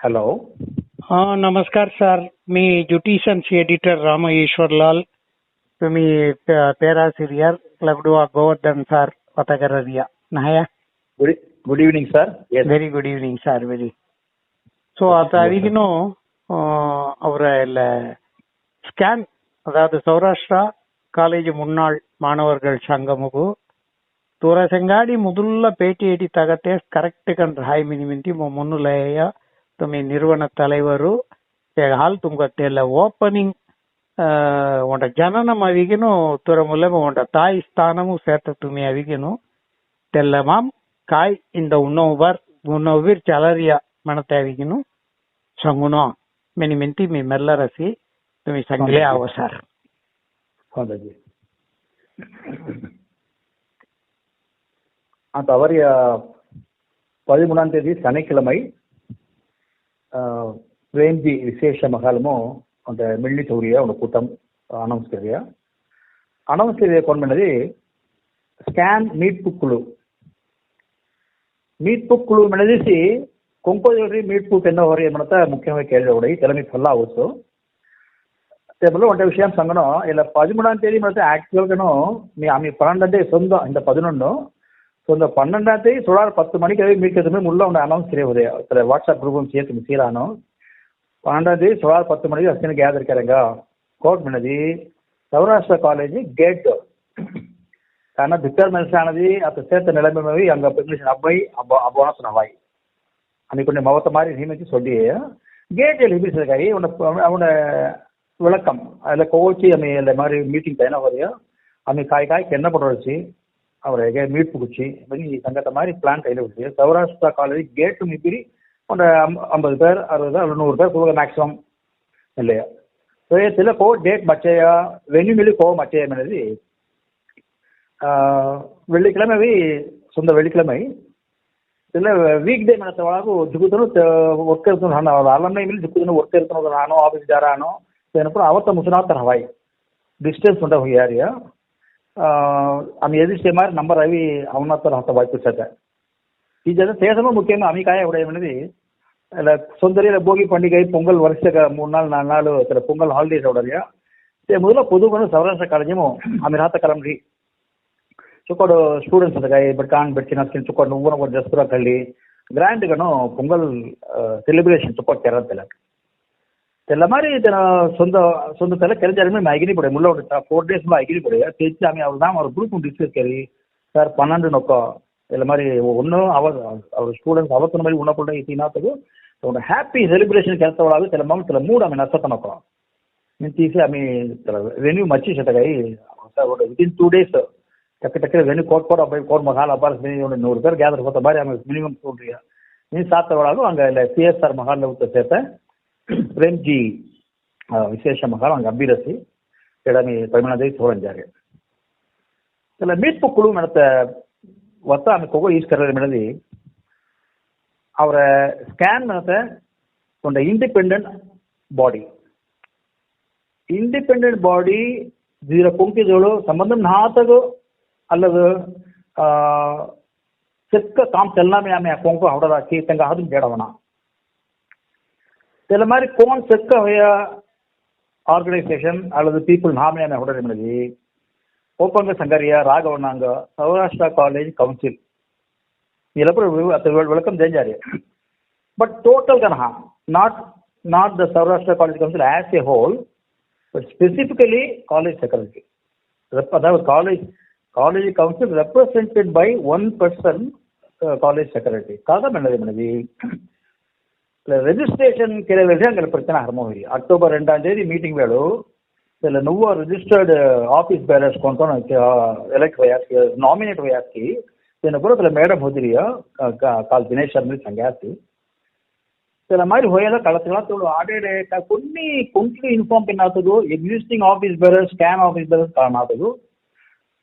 Hello हा नमस्कार sir मी ज्युटिशन्स editor Ram Ishwarlal तुम्ही प- पेरासिरियर लगडुवा गोवर्धन सर ಒತ್ತಗರರಿಯ ನಾಯ good good evening sir yes very good evening sir very so அது அதிகனோ அவர இல்ல ஸ்கேன் அதாவது சௌராஷ்டிரா காலேஜ் முன்னாள் மாணவர்கள் ಸಂಘಮಗು ತೋರಸಂಗಾಡಿ ಮೊದಲ ಭೇಟಿ ಏಟಿ ತಗತ್ತೆ ಕರೆಕ್ಟ್ ಕಂಡ್ರೆ ಹಾಯ್ ಮಿನಿ ಮಿಂತಿ ಮುನ್ನುಲಯ ತುಮಿ ನಿರ್ವಹಣ ತಲೆವರು ಹಾಲ್ ತುಂಬತ್ತೆ ಎಲ್ಲ ಓಪನಿಂಗ್ உண்ட ஜனனம் அவிகனும் துறமுலம் உண்ட தாய் ஸ்தானமும் சேர்த்த துமி அவிகனும் தெல்லமாம் காய் இந்த உண்ணவுவர் உண்ணவுவிர் ಚಲರಿಯ ಮಣತೆ ಅವಿಗಿನು ಸಂಗುಣೋ ಮೆನಿ ಮೆಂತಿ ಮಿ ಮೆಲ್ಲರಸಿ ತುಮಿ ಸಂಗಲೆ ಆವ ಸರ್ जी அந்த தவறிய பதிமூணாம் தேதி சனிக்கிழமை ಪ್ರೇಮ್ಜಿ ವಿಶೇಷ ಮಹಾಲಮು ಒಂದು ಮಿಳ್ಳಿ ತೌರಿಯ ಒಂದು ಕೂಟಂ అనౌన్స్ చేయ అనౌన్స్ చేయకుండా స్కాన్ మీట్ బుక్లు మీట్ బుక్లు మెనదీసి కొంకోజోడ్రి మీట్ బుక్ ఎన్నో ಹೊರ ಏನಂತ ಮುಖ್ಯವಾಗಿ ಕೇಳಿದವಡಿ ಕೆಲಮಿ ಫಲ್ಲ ಆವತ್ತು ಟೇಬಲ್ ಒಂಟ ವಿಷಯ ಸಂಗಣ ಇಲ್ಲ పదిమూడు తేదీ ಮತ್ತೆ యాక్చువల్గాను మీ ఆమె పన్నెండు అంటే సొంత ఇంత పదినొండు ஸோ இந்த பன்னெண்டாம் தேதி சுடார் பத்து மணிக்கு மீட்கிறதுமே உள்ள ஒன்று அனௌன்ஸ் செய்யுது அதில் வாட்ஸ்அப் குரூப்பும் சேர்த்து சீரானோ பன்னெண்டாம் தேதி சுடார் பத்து மணிக்கு அஸ்தினு கேதர் இருக்கிறாங்க కోర్ట్ ఉన్నది సౌరాష్ట్ర కాలేజీ గేట్ కానీ భిక్కర్ మెలిసి అన్నది అతను చేత నిలబడి అంగ ఇంగ్లీష్ అబ్బాయి అబ్బా అబ్బోనస్ నవాయి అని కొన్ని மவத்த மாதிரி நியமிச்சு சொல்லி கேட்டில் ஹிபிசிருக்காய் உன்னை அவனோட விளக்கம் அதில் கோச்சி அமை இந்த மாதிரி மீட்டிங் பையனா வரையா அமை காய் காய்க்கு என்ன பண்ணுற வச்சு அவரை எங்கே மீட் புடிச்சு மாதிரி சங்கத்தை மாதிரி பிளான் கையில் வச்சு சௌராஷ்டிரா காலேஜ் கேட்டு மிப்பிரி உன்னை ஐம்பது பேர் அறுபது பேர் நூறு பேர் சொல்லுங்க மேக்ஸிமம் இல்லையா தில கோ டேட் மச்சையா வெனி மில்லி கோ மச்சையம் అనేది வெள்ளிக்கிழமை சொந்த வெள்ளிக்கிழமை ಇಲ್ಲ ವೀಕ್ ಡೇ ಮಾಡತ್ತೆ ಒಳಗು ಜುಗುತನು ವರ್ಕ್ ಇರ್ತಾನೆ ನಾನು ಅವ್ರ ಅಲ್ಲನ್ನ ಇಲ್ಲಿ ಜುಗುತನು ವರ್ಕ್ ಇರ್ತಾನೆ ನಾನು ಆಫೀಸ್ ಜಾರಾನು ಏನಪ್ಪ ಅವತ್ತ ಮುಸನಾತರ ಹವಾಯಿ ಡಿಸ್ಟೆನ್ಸ್ ಉಂಟ ಯಾರಿಯ ఆమె ఎదిస్తే మరి నంబర్ అవి అవునత్తర్ హత వాయిపుచ్చట ఈ జన தேசமும் முக்கியமாக அமிகாய உடையது இல்லை சொந்தரியில் போகி பண்டிகை பொங்கல் வருஷ மூணு நாள் நாலு நாள் சில பொங்கல் ஹாலிடேஸ் உடையா முதல்ல பொது வந்து சௌராஷ்டிர காலேஜும் ఆమె రాత కలండి ಚುಕ್ಕೋಡು ಸ್ಟೂಡೆಂಟ್ಸ್ ಅದಕ್ಕೆ ಬಟ್ ಕಾಣ್ ಬಿಡ್ತೀನಿ ಅದಕ್ಕೆ ಚುಕ್ಕೋಡು ಊರ ಒಂದು ಜಸ್ಪುರ ಕಳ್ಳಿ ಗ್ರ್ಯಾಂಡ್ಗನು ಪೊಂಗಲ್ ಸೆಲೆಬ್ರೇಷನ್ ಚುಕ್ಕೋಡು ತೆರಂತಿಲ್ಲ त्याला मारे त्यानं సొంత సొంత त्याला केलं त्याने मी माहिती पडेल मुलं होतं फोर டேஸ்ல ஐகிரி पडेल பேச்சு ஆமி அவர் தான் அவர் குரூப் டிஸ்கஸ் கரி சார் பன்னெண்டு நோக்கம் இதில் மாதிரி ஒன்றும் அவ அவர் ஸ்டூடெண்ட்ஸ் அவசர மாதிரி உண்ணப்பட இத்தினாத்துக்கு உங்களோட ஹாப்பி செலிப்ரேஷன் ಕೆಲಸವಳಾಗ ಕೆಲ ಮಾಮ ತಲೆ ಮೂಡ ಆಮೆ ನಷ್ಟ ತನಕ ನೀನು ತೀಸಿ ಆಮಿ ವೆನ್ಯೂ ಮಚ್ಚಿ ಶತಗಾಯಿ ಹೊಸ ವಿತಿನ್ ಟೂ ಡೇಸ್ ಟಕ್ಕ ಟಕ್ಕ ವೆನ್ಯೂ ಕೋಟ್ ಕೋಟ್ ಅಬ್ಬಾಯಿ ಕೋಟ್ ಮಹಾಲ್ ಅಬ್ಬಾರ್ ಒಂದು ನೂರು ರೂಪಾಯಿ ಗ್ಯಾದರ್ ಹೊತ್ತ ಬಾರಿ ಆಮೇಲೆ ಮಿನಿಮಮ್ ಸ್ಟೂಡ್ರಿಯ ನೀನು ಸಾತ್ರವಳಾಗ ಹಂಗೆ ಇಲ್ಲ ಸಿ ಎಸ್ ಆರ್ ಮಹಾಲ್ ಹೋಗ್ತಾ ಸೇರ್ತೆ ಪ್ರೇಮ್ಜಿ ವಿಶೇಷ ಮಹಾರಾಣ ಗಂಭೀರಸಿ ಎಡಮಿ ಪರಿಮಾಣದಲ್ಲಿ ತೋರಂಜಾರೆ ಎಲ್ಲ ಮೀಟ್ಪು ಕುಳು ಮೆಣತ ಒತ್ತ ಆಮೆ ಕೊಗೋ ಈಸ್ಕರ ಮೆಣದಿ ಅವರ ಸ್ಕ್ಯಾನ್ ಮೆಣತ ಒಂದು ಇಂಡಿಪೆಂಡೆಂಟ್ ಬಾಡಿ ಇಂಡಿಪೆಂಡೆಂಟ್ ಬಾಡಿ ಇದರ ಪುಂಕಿಗಳು ಸಂಬಂಧ ನಾತಗು ಅಲ್ಲದು ಚೆಕ್ಕ ಕಾಮ್ ಚೆಲ್ಲಾಮೆ ಆಮೆ ಕೊಂಕು ಹೌಡದಾಕಿ ತಂಗ ಅದು ಬೇಡವಣ சில மாதிரி கோன் செக்க ஆர்கனைசேஷன் அல்லது பீப்புள் நாமியான உடனடி ಕೋಪಂಗ ಸಂಗರಿಯ ರಾಘವಣ್ಣಾಂಗ ಸೌರಾಷ್ಟ್ರ ಕಾಲೇಜ್ ಕೌನ್ಸಿಲ್ ಎಲ್ಲರೂ welcome danger but total ಗನಹ not not the Saurashtra college council as a whole but specifically college secretary ಅதாவது college college council represented by one person college secretary காரணம் என்னது மனைவி ரெஜிஸ்ட்ரேஷனுக்கு இடையில அங்கே பிரச்சனை ஆரம்பமாகி அக்டோபர் ரெண்டாம் தேதி மீட்டிங் வேணும் இதில் నువ్వు రిజిస్టర్డ్ ఆఫీస్ బేరర్స్ కొంత ఎలక్ట్ వయాస్కి నామినేట్ వయాస్కి నేను కూడా ఇతల మేడం హోదిరియ కాల్ దినేష్ శర్మ సంగాతి ఇతల మరి హోయల కళతల తోడు ఆడేడే కొన్ని కొంట్లు inform పిన్నాతదు existing office bearers scam office bearers కారణాతదు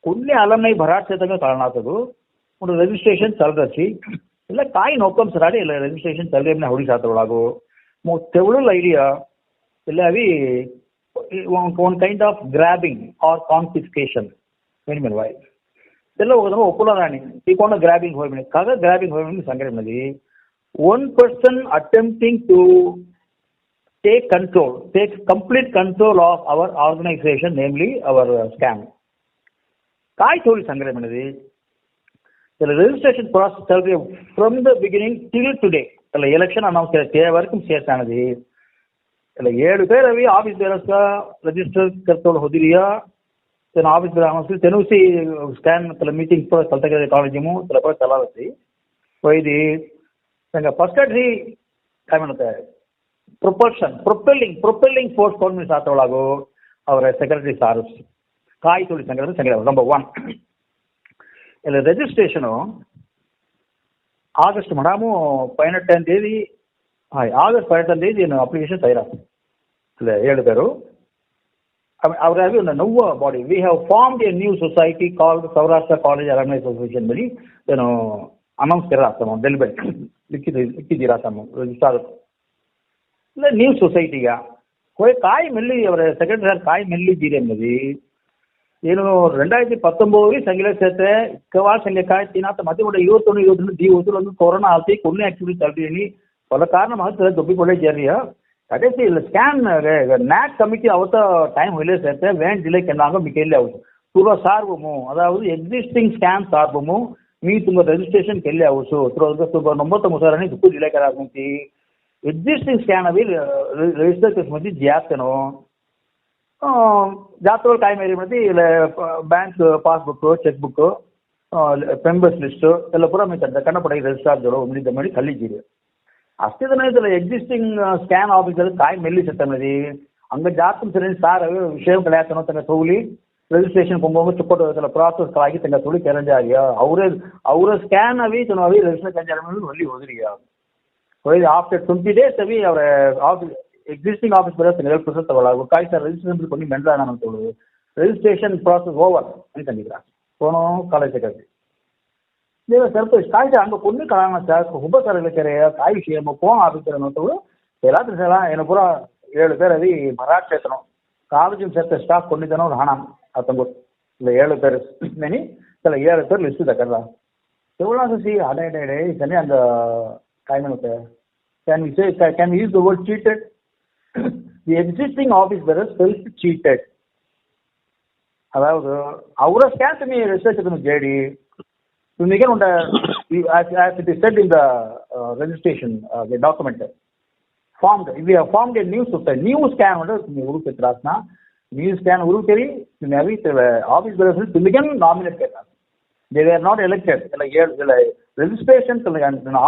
కొన్ని అలమ్నై భరాట్ చేతగా కారణాతదు ఇప్పుడు రిజిస్ట్రేషన్ చల్ రచ్చి ಇಲ್ಲ ತಾಯಿ ನೋಡ್ಕೊಂಡ್ ಸರ್ ಅಡಿ ಇಲ್ಲ ರೈಲ್ವೆ ಸ್ಟೇಷನ್ ತಲೆಮ್ನ ಹುಡುಗಿ ಆತರ ಒಳಗು ತೆವಳು ಐಡಿಯಾ ಇಲ್ಲ ಅವಿ one kind of grabbing or confiscation madam Y ಎಲ್ಲ ಹೋಗೋದಮ್ಮ ಒಪ್ಪುಲಾರಾಣಿ ತಗೊಂಡು ಗ್ರಾಬಿಂಗ್ ಹೋಗ್ಬೇಡಿ ಕಾಗ ಗ್ರಾಬಿಂಗ್ ಹೋಗ್ಬೇಡಿ ಸಂಘಟನೆಯಲ್ಲಿ one person attempting to take control take complete control of our organisation namely our scam ಕಾಯ್ತು ಹೋಗಿ ಸಂಘಟನೆ ಮಾಡಿದ್ವಿ the registration process from the beginning till today. இல்ல எலெக்ஷன் அனௌன்ஸ் தேவை வரைக்கும் சேர்த்தானது இல்ல ಏಳು பேரவி ஆபீஸ் பேரஸ்க ரெஜிஸ்டர் கர்த்தோட ಹೊದಿರಿಯಾ ತನ್ನ ಆಫೀಸ್ ಗ್ರಾಮಸ್ ತೆನುಸಿ ಸ್ಕ್ಯಾನ್ ತಲ ಮೀಟಿಂಗ್ ಪರ ಕಲ್ತಗರೆ ಕಾಲೇಜಮು ತಲ ಪರ ಚಲಾವತಿ ವೈದಿ ಸಂಗ ಫಸ್ಟ್ ಅಟ್ ದಿ ಕಾಮನತೆ ಪ್ರೊಪಲ್ಷನ್ ಪ್ರೊಪೆಲ್ಲಿಂಗ್ ಪ್ರೊಪೆಲ್ಲಿಂಗ್ ಫೋರ್ಸ್ ಕಾನ್ಮಿಸ್ ಆತೊಳಗೋ ಅವರ ಸೆಕ್ರೆಟರಿ ಸಾರು ಕಾಯಿ ತುಳಿ ಸಂಗ್ರಹ ಸಂಗ್ರಹ ನಂಬರ್ ಒನ್ ಇಲ್ಲಿ ರಿಜಿಸ್ಟ್ರೇಷನು ಆದಷ್ಟು ಮೇಡಮು ಪದಿನೆಟ್ಟನೇ ತೇದಿ ಹಾಂ ಆಗಸ್ಟ್ ಪದಿನೆಟ್ಟನೇ ತೇದಿ ಏನು ಅಪ್ಲಿಕೇಶನ್ ತಯಾರಾಗ್ತದೆ ಅಲ್ಲೇ ಹೇಳಿದರು ಅವರಾಗಿ ಒಂದು ನವ್ವ body we have formed a new society called Saurashtra college alumni association ಬಳಿ ಏನು ಅನೌನ್ಸ್ ಕರ ತಮ್ಮ ಬೆಲ್ ಬೆಲ್ ಲಿಕ್ಕಿದ ಲಿಕ್ಕಿದ್ದೀರಾ ತಮ್ಮ ರಿಜಿಸ್ಟಾರ್ ಇಲ್ಲ ನ್ಯೂ ಸೊಸೈಟಿಗ ಹೋಯ್ ಕಾಯಿ ಮಿಲ್ಲಿ ಅವರ ಸೆಕ್ರೆಟರಿ ಕಾಯಿ ಮಿಲ್ಲಿದ್ದೀರಿ ಅನ್ನದಿ నేను ரெண்டாயிரத்தி பத்தொன்பது சங்கில சேர்த்தேன் இக்கவால் சங்கக்காய் தீனாத்த மத்திய கூட இருபத்தொன்னு இருபத்தொன்னு தீ ஒத்துல வந்து கொரோனா ஆசி கொன்னு ஆக்டிவிட்டி தள்ளி பல காரணமாக தொப்பிக்கொள்ளே ஜேரியா కదేసి స్కాన్ నాక్ కమిటీ అవత టైం వెళ్ళేసైతే వేన్ డిలే కిందాక మీకు వెళ్ళి అవుతుంది పూర్వ సార్వము అదావదు ఎగ్జిస్టింగ్ స్కాన్ సార్వము మీ తుంగ రిజిస్ట్రేషన్కి వెళ్ళి అవచ్చు తుమ్మ నొంబర్ తొమ్మిది సార్ అని దుక్కు జిల్లా కదా ఎగ్జిస్టింగ్ స్కాన్ అవి రిజిస్టర్ చేసి మంచి చేస్తాను ಜಾತಗಳು ಕಾಯಿ ಮೇರಿ ಮತ್ತೆ ಇಲ್ಲ bank passbook cheque book members list ಎಲ್ಲ ಪೂರ మీ ಕನ್ನಪಡ ರಿಜಿಸ್ಟಾರ್ ಜೋಡು ಉಳಿದ ಮಾಡಿ ಕಲ್ಲಿದ್ದೀರಿ ಅಷ್ಟೇ ದಿನ ಇದಿಲ್ಲ ಎಕ್ಸಿಸ್ಟಿಂಗ್ ಸ್ಕ್ಯಾನ್ ಆಫೀಸರ್ ಕಾಯಿ ಮೆಲ್ಲಿ ಸತ್ತಮದಿ ಹಂಗ ಜಾತಂ ಸರಿ ಸಾರ್ ವಿಷಯ ಕಳೆಯಾತನೋ ತನ್ನ ತೋಲಿ ರಿಜಿಸ್ಟ್ರೇಷನ್ ಕೊಂಬೋಂಬ ಚುಪ್ಪಟ್ಟು ತನ್ನ ಪ್ರಾಸೆಸ್ ಆಗಿ ತನ್ನ ತುಳಿ ಕೆರಂಜಾರಿಯ ಅವರೇ ಅವರ ಸ್ಕ್ಯಾನ್ ಅವಿ ತನ್ನ ಅವಿ ರಿಜಿಸ್ಟರ್ ಕೆಂಜಾರ ಒಲ್ಲಿ ಹೋದ್ರಿಯ ಹೋಯ್ದು ಆಫ್ಟರ್ ಟ್ವೆಂಟಿ ಡೇಸ್ ಅವಿ ಅವರ ಆಫೀಸ್ எக்ஸிஸ்டிங் ஆஃபீஸ் பேரஸ் நிகழ்ப்பு தகவலாக ஒரு காய் சார் ரெஜிஸ்ட்ரேஷன் பண்ணி மென்டலாக நம்ம சொல்லுது ரெஜிஸ்ட்ரேஷன் ப்ராசஸ் ஓவர் அப்படின்னு தந்திக்கிறாங்க போனோம் ಕಾಲೇಜ್ ಕಟ್ಟಿ ನೀವು ಸ್ವಲ್ಪ அங்கே ಆಯ್ತು ಹಂಗೆ சார் ಕಾರಣ ಸರ್ ಹುಬ್ಬ காய் விஷயம் ಕಾಯಿ ವಿಷಯ ಫೋನ್ ಆಗುತ್ತೆ ಅನ್ನೋದು ಎಲ್ಲಾದ್ರೂ ಸಲ ಏನು ಪೂರ ಏಳು ಪೇರು ಅದಿ ಮರಾಠ ಕ್ಷೇತ್ರ ಕಾಲೇಜಿನ ಸೇರ್ತ ಸ್ಟಾಫ್ ಕೊಂಡಿದ್ದಾನೋ ಹಣ ಹತ್ತೊಂಬತ್ತು இல்லை ஏழு பேர். மெனி சில ஏழு பேர் லிஸ்ட் தக்கறதா எவ்வளோ சுசி அடே அடே அடே சனி அந்த காய் can can use can use the word seated the existing office bearers felt cheated அதாவது our can't me research from JD to make on the as, as it is said in the uh, registration uh, the document formed we have formed a new society new scan வந்து உருப்பெற்றாஸ்னா பெற்றாஸ்னா new scan உருப்பெறி நிறைய office bearers சிலிகன் nominate கேட்டாங்க they were not elected இல்லை ஏழு இல்லை registration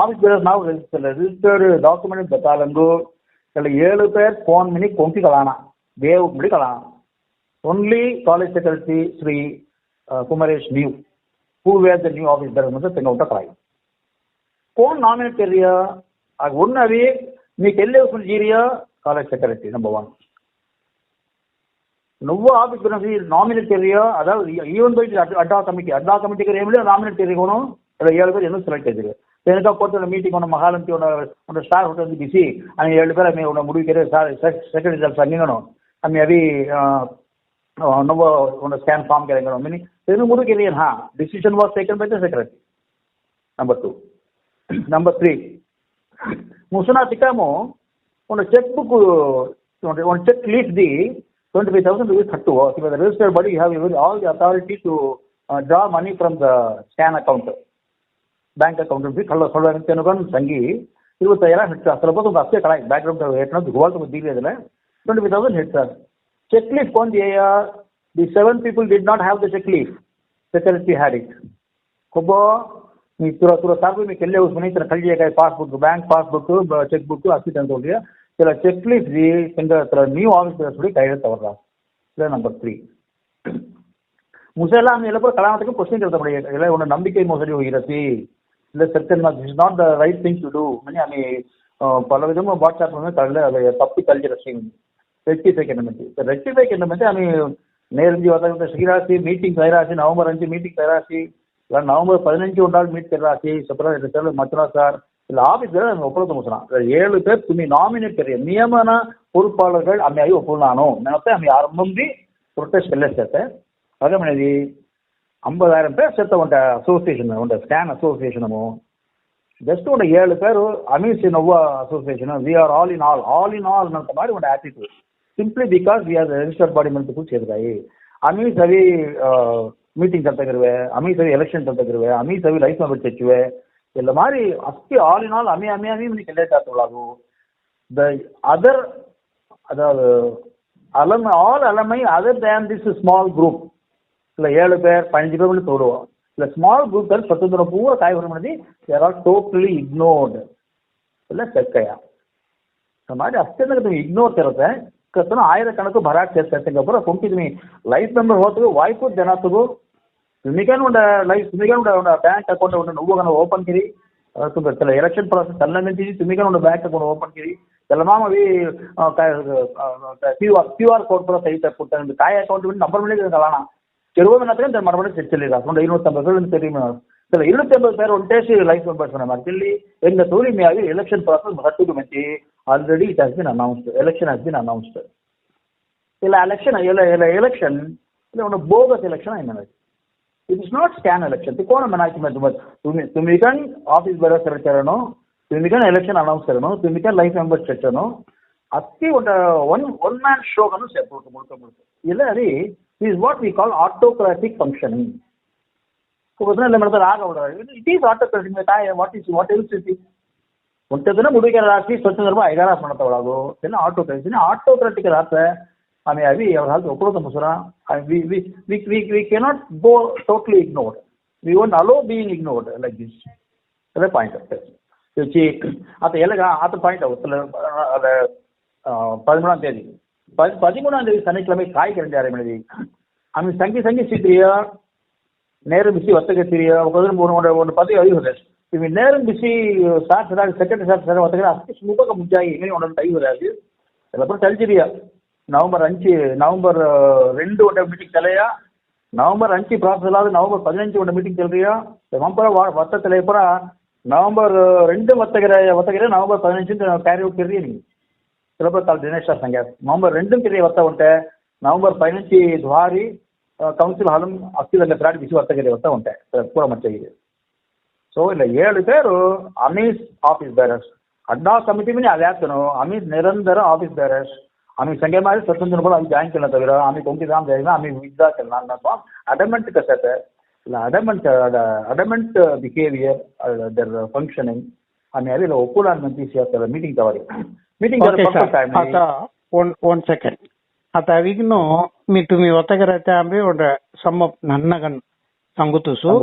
office bearers now register registered document பெத்தாலங்கோ இதில் ஏழு பேர் ஃபோன் பண்ணி கொங்கி கலானான் தேவ் இப்படி கலானான் only college secretary Shri Kumaresh new who were the new office bearer ಅಂತ ತೆಂಗೌಟ ಕಲಾಯಿ ಕೋನ್ ನಾಮಿನೇಟ್ ಕರಿಯ ಆಗ ಉನ್ನವಿ ನೀ ಕೆಲ್ಲೆ ಉಸ್ಮನ್ ಜೀರಿಯ ಕಾಲೇಜ್ ಸೆಕ್ರೆಟರಿ ನಂಬರ್ ಒನ್ నువ్వు ఆఫీస్ గురించి నామినేట్ తెరియో అదా ఈవెన్ పోయి అడ్డా కమిటీ అడ్డా కమిటీకి ఏమి లేదు నామినేట్ తెరియకోను ఇలా ఏడు పేరు ఎందుకు సెలెక్ట్ అవుతుంది ಏನಕ್ಕ ಕೊಟ್ಟು ಮೀಟಿಂಗ್ ಒಂದು ಮಹಾಲಂತಿ ಒಂದು ಒಂದು ಸ್ಟಾರ್ ಹೋಟೆಲ್ ಬಿಸಿ ಆಮೇಲೆ ಏಳು பேர் ಆಮೇಲೆ ಒಂದು ಮುಡುಗಿರೆ ಸೆಕ್ರೆಟರಿ ಸ್ವಲ್ಪ ಸಂಗಿನೋ ಆಮೇಲೆ ಅವಿ ನಾವು ಒಂದು ಸ್ಕ್ಯಾನ್ ಫಾರ್ಮ್ ಕೆರೆಂಗೋ ಮೀನಿ तेनु ಮುಡುಗಿರಿ ಹಾ decision was taken by the secretary number two number three ಮುಸುನಾ ಸಿಕ್ಕಾಮು ಒಂದು ಚೆಕ್ ಬುಕ್ ಒಂದು cheque leaf the twenty five thousand rupees ಕಟ್ಟು the registered body have your all the authority to draw money from the scan account bank account B ಕಳ್ಳ ಸೊಳ್ಳೆ ಅಂತ ಅನ್ಕೊಂಡು ತಂಗಿ ಇವತ್ತು ಎಲ್ಲ ಹಿಡ್ತಾರೆ ಸ್ವಲ್ಪ ಹೊತ್ತು ಅಷ್ಟೇ ಕಳಾಯಿ ಬ್ಯಾಕ್ ಗ್ರೌಂಡ್ ಹೇಳ್ಕೊಂಡು ಹೋಲ್ಟ್ ಬದ್ದೀವಿ ಅದನ್ನ ಟ್ವೆಂಟಿ ಫೈವ್ ತೌಸಂಡ್ ಹಿಡ್ತಾರೆ ಚೆಕ್ ಲೀಫ್ ಕೊಂದು the seven people did not have the cheque leaf security had it ಒಬ್ಬ ನೀ ತುರ ತುರ ಸಾಕು ನೀವು ಎಲ್ಲೇ ಉಸ್ ಮನೆ ತರ ಕಳ್ಳಿಯಾಗ passbook bank passbook cheque book ಅಷ್ಟಿದೆ ಅಂತ ಹೋಗಿ ಇಲ್ಲ ಚೆಕ್ ಲೀಫ್ ಜಿ ಎಂದ ಹತ್ರ ನೀವು ಆಫೀಸ್ ಸುಡಿ ಕೈ ತವರ ಇಲ್ಲ ನಂಬರ್ ತ್ರೀ ಮುಸೆಲ್ಲ ಎಲ್ಲ ಕಳಾಟಕ್ಕೆ ಕ್ವಶನ್ ಕೇಳ್ತಾ ಬಿಡಿ ಎಲ್ಲ ಒಂದು ನಂಬಿಕೆ ಮೋಸಡಿ ಹೋಗಿರತಿ இல்லை settle is not the right thing to do అని ఆమె పల విధంగా వాట్సాప్లోనే తల్లి తప్పి తల్లి రక్షింది రెక్టిఫై కిందమంది రెక్టిఫై కిందమంది ఆమె నేరంజి వదలకుండా ஸ்ரீராசி மீட்டிங் தயாராசி நவம்பர் அஞ்சு மீட்டிங் தயாராசி இல்லை நவம்பர் பதினஞ்சு ஒரு நாள் மீட் தயாராசி சுப்ரா சார் மத்ரா சார் இல்லை ஆஃபீஸில் நாங்கள் ஒப்புதல் முடிச்சிடலாம் ஏழு பேர் துணி நாமினேட் பெரிய நியமன பொறுப்பாளர்கள் ఆమె అయి ఒప్పున్నాను నేను వస్తే ఆమె ఆరంభంది ప్రొటెస్ట్ వెళ్ళేస్తే అదే మనది ஐம்பதாயிரம் பேர் செத்த உன்ட்ட அசோசியேஷன் உன்ட ஸ்கேன் அசோசியேஷனும் ஜஸ்ட் உன்ட ஏழு பேர் அமீஸ் நோவா அசோசியேஷனும் we are all in all all in all மாதிரி உன்ட attitude simply because we are register body மென்ட் கூட அமீஸ் அவி மீட்டிங் ಅಂತ ಕರುವೆ ಅಮೀಸ್ எலெக்ஷன் ಎಲೆಕ್ಷನ್ ಅಂತ ಕರುವೆ லைஃப் ಅವಿ ಲೈಫ್ ನಂಬರ್ மாதிரி ಎಲ್ಲ all in all in all ಅಮಿ ಅಮಿ ಅಮಿ ಮನಿ ಕೆಲೇಟ್ ಆಗ್ತವಳಾಗು ದ ಅದರ್ ಅದ alum all alumni this than this small இல்லை ஏழு பேர் பதினஞ்சு பேர் சொல்லுவோம் இல்லை ஸ்மால் குரூப் தான் ஸ்வతంత్ర பூரா காய்கறி பண்ணி தேர் ஆர் டோட்டலி இக்னோர்டு இல்லை செக்கையா அந்த மாதிரி ಅತ್ಯಂತ ನೀವು ಇಗ್ನೋರ್ ಇರುತ್ತೆ ಕತ್ತನ ಆಯಿರಕಣಕ್ಕೆ ಭರಾಟ್ ಸೇರ್ಸಂಗಪುರ ಕುಂಟಿದ್ಮಿ ಲೈಫ್ ಮೆಂಬರ್ ಹೋತು ವಾಯ್ಪು ಜನ ತಗೋ ನಿಮಿಗನ್ ಉಂಡ ಲೈಫ್ ನಿಮಿಗನ್ ಉಂಡ ಉಂಡ ಬ್ಯಾಂಕ್ ಅಕೌಂಟ್ ಉಂಡ ನೋವುಗನ ಓಪನ್ ಕಿರಿ ತುಂಬ ಎಲೆಕ್ಷನ್ ಪ್ರಾಸೆಸ್ ಎಲ್ಲ ನಿಂತಿದ್ದಿ ತುಮಿಗನ್ ಉಂಡ ಬ್ಯಾಂಕ್ ಅಕೌಂಟ್ ಓಪನ್ ಕಿರಿ ಎಲ್ಲ ಮಾಮ ಅವಿ Q R Q R code ಪೂರ ಸಹಿತ ಕೊಡ್ತಾರೆ ಕಾಯಿ ಅಕೌಂಟ್ ನಂಬರ್ ಮೇಲೆ ಕಲಾಣ ಕೆಲವೊಮ್ಮೆ ಅಂದ್ರೆ ನಾನು ಮಾಡ್ಕೊಂಡು ಚರ್ಚೆಲಿಲ್ಲ ಅಸ್ಕೊಂಡು ಐನೂತ್ತಂಬತ್ತು ಸರಿ ಸರ್ ಇನ್ನೂತ್ತಂಬತ್ತು ಸಾವಿರ ಒಂಟೇಸಿ ಲೈಫ್ ಮೆಂಬರ್ಸ್ ಮಾರ್ಕ್ ಇಲ್ಲಿ ಎಂದ ತೋರಿ ಆಗಿ ಎಲೆಕ್ಷನ್ ಪ್ರಾಸೆಸ್ ಹಟ್ಟಿಗೆ ಮಂತಿ already it has been announced election has been announced ಇಲ್ಲ ಎಲೆಕ್ಷನ್ ಇಲ್ಲ ಎಲೆಕ್ಷನ್ ಇಲ್ಲ, ಒಂದು ಬೋಗಸ್ ಎಲೆಕ್ಷನ್ ಐ ನನಗೆ. It is not scan election ತಿಕೋಣ ಮನಾಯ್ತು ತುಮಿ ತುಮಿಕನ್ ಆಫೀಸ್ ಬರೋ ತುಮಿ ತುಮಿಕನ್ ಎಲೆಕ್ಷನ್ ಅನೌನ್ಸ್ ಅನೌನ್ಸರನು ತುಮಿಕನ್ ಲೈಫ್ ಮೆಂಬರ್ಸ್ ಚರ್ಚನು ಅತ್ತಿ ಒಂದು ಒನ್ ಒನ್ ಮ್ಯಾನ್ ಶೋಗನು ಸೇರ್ಪಡ್ಕೊಂಡು ಇಲ್ಲ ರೀ. is what we call autocratic functioning. It is autocratic. What is what else is it? ಒಂಟದನ ಮುಡುಗರ ರಾಶಿ ಸ್ವತಂತ್ರವ ಐಗಾರ ಮಾಡ್ತಾ ಒಳಗು ಇದನ್ನ ಆಟೋಕ್ರಸಿ ಆಟೋಕ್ರಾಟಿಕ್ ಅರ್ಥ ಆಮೇಲೆ ಅವಿ ಅವ್ರ ಹಾಲ್ ಒಪ್ಪಳೋದ ಮುಸುರ we cannot go totally ignored we own allow being ignored like this ಅದೇ ಪಾಯಿಂಟ್ ಅಷ್ಟೇ ಆತ ಎಲ್ಲಗ ಆತ ಪಾಯಿಂಟ್ பதிமூணாம் தேதி பதிமூணாம் தேதி சனிக்கிழமை காய் கரண்டி அரை மணி அங்கே சங்கி சங்கி சீக்கிரியா நேரம் பிசி வர்த்தக சீரியா ಒಂದು ಒಂದು ಪದವಿ ಐದು ಇವು ನೇರ ಬಿಸಿ sir sir secretary sir sir ಒತ್ತಗ ಅಷ್ಟು ಸುಮುಖ ಮುಂಚಾಗಿ ಎಂಗೇ ಒಂದು ಐದು ರಾಜು ಎಲ್ಲಪ್ಪ ಟಲ್ಜಿರಿಯಾ நவம்பர் அஞ்சு நவம்பர் ரெண்டு ಒಂದು மீட்டிங் தலையா? நவம்பர் அஞ்சு ப்ராசஸ் இல்லாத நவம்பர் பதினஞ்சு ஒன்று மீட்டிங் சொல்றியா நவம்பர் வர்த்தத்தில் எப்பறம் நவம்பர் ரெண்டு வர்த்தகரை வர்த்தகரை நவம்பர் பதினஞ்சு கேரி அவுட் நீங்கள் ಸುಲಭತಾಲ್ ದಿನೇಶ್ವರ ಸಂಘ ನವೆಂಬರ್ ರೆಂಡು ತಿರಿ ಬರ್ತಾ ಉಂಟೆ ನವೆಂಬರ್ ಪೈನಂಚಿ ದ್ವಾರಿ ಕೌನ್ಸಿಲ್ ಹಾಲು ಹತ್ತಿದಲ್ಲಿ ಬ್ರಾಡ್ ಬಿಸಿ ಹೊತ್ತಗರಿ ಬರ್ತಾ ಉಂಟೆ ಪೂರ ಮಚ್ಚಾಗಿದೆ ಸೊ ಇಲ್ಲ ಏಳು ಪೇರು ಅಮೀಸ್ ಆಫೀಸ್ ಬೇರರ್ಸ್ ಅಡ್ಡಾ ಕಮಿಟಿ ಮೇಲೆ ಅಲ್ಲಿ ಹಾಕ್ತನು ಅಮೀಸ್ ನಿರಂತರ ಆಫೀಸ್ ಬೇರರ್ಸ್ ಆಮಿ ಸಂಘ ಮಾಡಿ ಸ್ವತಂತ್ರ ಕೂಡ ಆಮಿ ಜಾಯಿನ್ ಕೇಳ ತವಿರ ಆಮಿ ಕೊಂಕಿದಾಮ್ ಜಾಯಿನ ಆಮಿ ವಿದ್ಯಾ ಕೇಳ ಅನ್ನೋ ಅಡಮೆಂಟ್ ಕಸತೆ ಇಲ್ಲ adamant adamant behaviour their functioning ఆమె అదే ఒప్పులను పంపించి చేస్తారు మీటింగ్ కావాలి మీటింగ్ ಆತ ಒಂದ್ ಒಂದ್ ಸೆಕೆಂಡ್ ಆತ ಅವಿಗ್ನು ಮಿ ಟುಮಿ ಒತ್ತಗರತೆ ಅಂಬೆ ಒಂದ ಸಮ್ಮ ನನ್ನಗನ್ ಸಂಗುತುಸು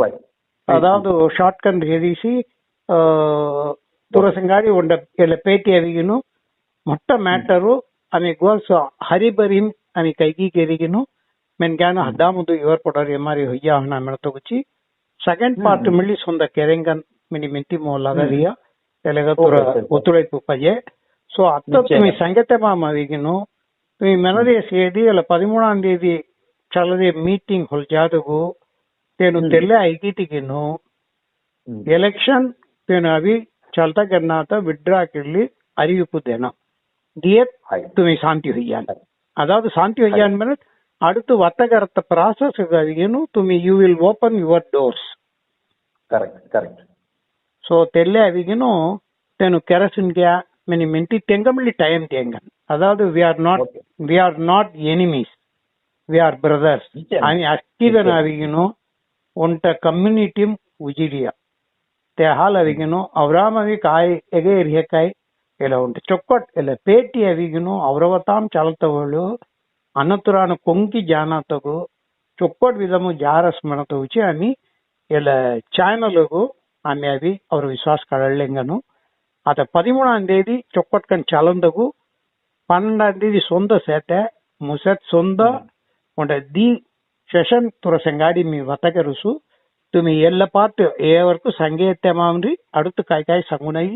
ಅದಾದು ಶಾರ್ಟ್ ಕನ್ ರೇದಿಸಿ ತುರಸಂಗಾಡಿ ಒಂದ ಎಲ್ಲ ಪೇಟಿ ಅವಿಗಿನು ಮೊಟ್ಟ ಮ್ಯಾಟರು ಅನಿ ಗೋಲ್ಸ್ ಹರಿಬರಿಂ ಅನಿ ಕೈಗಿ ಕೆರಿಗಿನು ಮೆನ್ ಗ್ಯಾನ ಹದ್ದಾಮುದು ಇವರ್ ಪೊಡರ್ ಎಮಾರಿ ಹೊಯ್ಯ ಹಣ ಮೆಣತೊಗುಚಿ ಸೆಕೆಂಡ್ ಪಾರ್ಟ್ ಮಿಳಿ ಸೊಂದ ಕೆರೆಂಗನ್ ಮಿನಿ ಮಿಂತಿ ಮೋಲಾದ ರಿಯಾ ಎಲೆಗತ್ತುರ ಒತ್ತುಳೈತು ಪಯ್ಯೆ ಸೊ ಅತ್ತ ತುಮಿ ಸಂಗತೆ ಮಾಮವಿಗಿನು ತುಮಿ ಮೆನದೇ ಸೇದಿ ಅಲ್ಲ ಪದಿಮೂಡಾಂ ತೇದಿ ಚಲದೆ ಮೀಟಿಂಗ್ ಹೊಲ್ ಜಾದಗು ತೇನು ತೆಲ್ಲೆ ಐಗಿಟಿಗಿನು ಎಲೆಕ್ಷನ್ ತೇನು ಅವಿ ಚಲ್ತ ಗನ್ನಾತ ವಿಡ್ರಾ ಕಿರ್ಲಿ ಅರಿವಿಪುದೇನ ದಿಯತ್ ತುಮಿ ಶಾಂತಿ ಹೊಯ್ಯಾನ್ ಅದಾದ ಶಾಂತಿ ಹೊಯ್ಯಾನ್ ಮೇಲೆ அடுத்து வர்த்தகரத்தை process துமி you will open your doors correct correct So ತೆಲ್ಲೆ avigino tenu kerosene ga many ಮೆಂಟಿ tengamli ಟೈಮ್ ತೆಂಗ ಅದಾದ we are not we are not enemies we are brothers ಅಷ್ಟಿದ ನಾವಿಗೇನು ಒಂಟ ಕಮ್ಯುನಿಟಿ ಉಜಿರಿಯ ತೆ ಹಾಲ್ ಅವಿಗೇನು ಅವರಾಮವಿ ಕಾಯಿ ಎಗೆ ಇರಿಯಕಾಯಿ ಇಲ್ಲ ಉಂಟು ಚೊಕ್ಕಟ್ ಇಲ್ಲ ಪೇಟಿ ಅವಿಗೇನು ಅವರವತಾಂ ಚಾಲತವಳು ಅನತುರಾನು ಕೊಂಕಿ ಜಾನ ತಗು ಚೊಕ್ಕಟ್ ವಿಧಮು ಜಾರ ಸ್ಮರಣ ಅನಿ ಅಮಿ ಇಲ್ಲ ಚಾನಲ್ಗೂ అవి ಅವ್ರ విశ్వాస కడలేంగను అత పదిమూడాం తేదీ చొక్కట్కన్ చలందగు పన్నెండాం తేదీ సొంత సేట ముసత్ సొంత ఉండ ದಿ ಸೆಷನ್ ತುರ ಸಂಗಾಡಿ ಮೀ ವತಗರುಸು ತುಮಿ ಎಲ್ಲ ಪಾಟ್ ಏ ವರ್ಕು ಸಂಗೆ ಎತ್ತೆಮಾಮ್ರಿ ಅಡುತ್ತು ಕಾಯಿ ಕಾಯಿ ಸಂಗುನೈ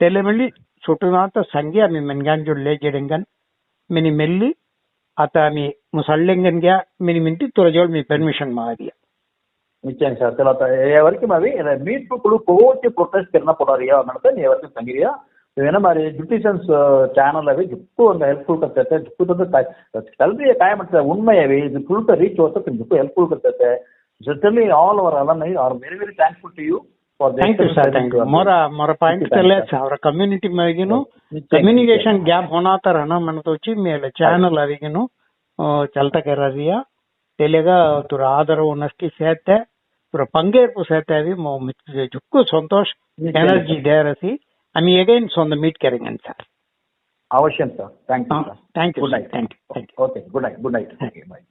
ತೆಲೆಮೆಳ್ಳಿ ಸುಟುನಾತ ಸಂಗೆ ಆಮಿ ಮೆನ್ಗಾನ್ ಜೊಳ್ಳೆ ಜೆಡೆಂಗನ್ ಮಿನಿ ಮೆಲ್ಲಿ ಅತ ಆಮಿ ಮುಸಳ್ಳೆಂಗನ್ಗೆ ಮಿನಿ ಮಿಂಟಿ ತುರಜೋಳ್ ಮೀ ಪರ್ಮಿಷನ್ ಮಾರಿಯ நிச்சயம் சார் சில வரைக்குமாவே இதை மீட்பு குழு கோச்சு ப்ரொட்டஸ்ட் என்ன பண்ணுறியோ அப்படின்றத நீ வரைக்கும் தங்கிறியா என்ன மாதிரி ஜுடிஷியன்ஸ் சேனலவே ஜுப்பு அந்த ஹெல்ப் கொடுக்கರ್ತೈತೆ ಜುಪ್ಪು ತಂದು ಕಲ್ರಿಯ ಕಾಯ ಮಾಡ್ತಾರೆ? ಉಣ್ಮೆಯವೇ ಇದು ಫುಲ್ಕ ರೀಚ್ ಹೋಗ್ತಕ್ಕೆ ಜುಪ್ಪು ಹೆಲ್ಪ್ ಕೊಡ್ತೈತೆ ಜೊತೆಲಿ all our Alan are very very thankful to you thank you sir thank you ಮೊರ ಮೊರ ಪಾಯಿಂಟ್ ತಲೆ ಅವರ ಕಮ್ಯುನಿಟಿ ಮೇಗಿನು ಕಮ್ಯುನಿಕೇಶನ್ ಗ್ಯಾಪ್ ಹೋನಾತಾರ ಹಣ ಮನತೋಚಿ ಮೇಲೆ ಚಾನಲ್ ಅರಿಗಿನು ಚಲ್ತಕ್ಕೆ ರಜಿಯ ತೆಲೆಗ ತುರ ಆಧಾರ ಉನ್ನಸ್ತಿ ಸೇತ್ತೆ பங்கேற்பு சேர்த்தாவே ஜுக்கு சந்தோஷ் எனர்ஜி தேர் அசி ஐ மீ அகைன் சொந்த மீட் கேரிங் சார் అవశ్యం sir thank you sir thank you good night thank you okay good night good night bye